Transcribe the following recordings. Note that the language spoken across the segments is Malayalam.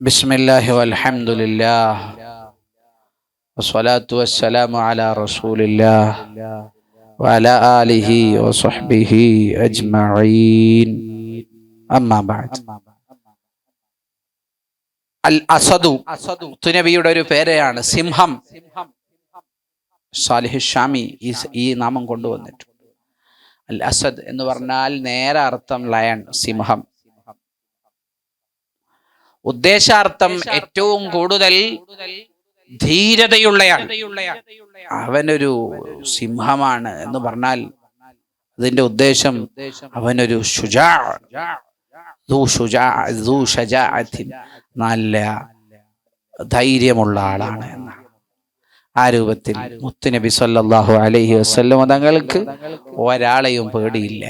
بسم الله والحمد لله والصلاة والسلام على رسول الله وعلى آله وصحبه أجمعين أما بعد അൽ അസദു തുനബിയുടെ ഒരു പേരെയാണ് സിംഹം സാലിഹ് ഷാമി ഈ ഈ നാമം കൊണ്ടുവന്നിട്ടുണ്ട് അൽ അസദ് എന്ന് പറഞ്ഞാൽ നേരെ അർത്ഥം ലയൺ സിംഹം ഉദ്ദേശാർത്ഥം ഏറ്റവും കൂടുതൽ ധീരതയുള്ളയാൾ. അവനൊരു സിംഹമാണ് എന്ന് പറഞ്ഞാൽ അതിന്റെ ഉദ്ദേശം അവനൊരു നല്ല ധൈര്യമുള്ള ആളാണ് എന്നാണ്. ആ രൂപത്തിൽ മുത്തുനബി സല്ലാഹു അലൈഹി വസ്ലം തങ്ങൾക്ക് ഒരാളെയും പേടിയില്ല.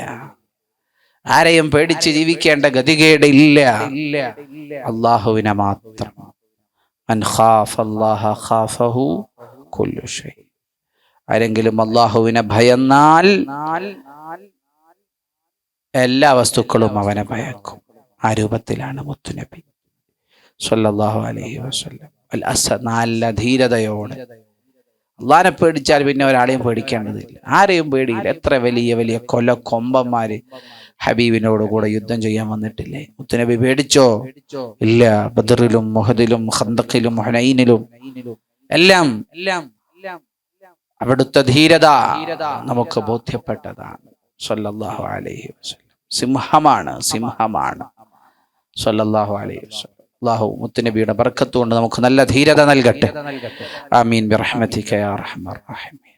ആരെയും പേടിച്ച് ജീവിക്കേണ്ട ഗതികേട് ഇല്ല അള്ളാഹുവിനെ മാത്രം. ആരെങ്കിലും അള്ളാഹുവിനെ ഭയന്നാൽ എല്ലാ വസ്തുക്കളും അവനെ ഭയക്കും. ആ രൂപത്തിലാണ് മുത്തുനബി. സല്ലല്ലാഹു അലൈഹി വസല്ലം. അൽ അസ നല്ല ധീരതയോടെ. അള്ളാനെ പേടിച്ചാൽ പിന്നെ ഒരാളെയും പേടിക്കേണ്ടതില്ല. ആരെയും പേടിയില്ല. എത്ര വലിയ വലിയ കൊല കൊമ്പന്മാര് ഹബീബിനോട് കൂടെ യുദ്ധം ചെയ്യാൻ വന്നിട്ടില്ലേ? മുത്തുനബി പേടിച്ചോ? ഇല്ല. ബദറിലും മുഹദിലും ഹന്തക്കിലും ഹുനൈനിലും എല്ലാം എല്ലാം അവിടുത്തെ ധീരത നമുക്ക് ബോധ്യപ്പെട്ടതാണ്. അലൈഹി വസല്ലം. സിംഹമാണ് സിംഹമാണ്. സല്ലല്ലാഹു അലൈഹി വസല്ലം. അള്ളാഹു മുത്തുനബിയുടെ ബർക്കത്തുകൊണ്ട് നമുക്ക് നല്ല ധീരത നൽകട്ടെ. ആമീൻ. ബിറഹ്മതിക യാ അർഹമർ റഹീമീൻ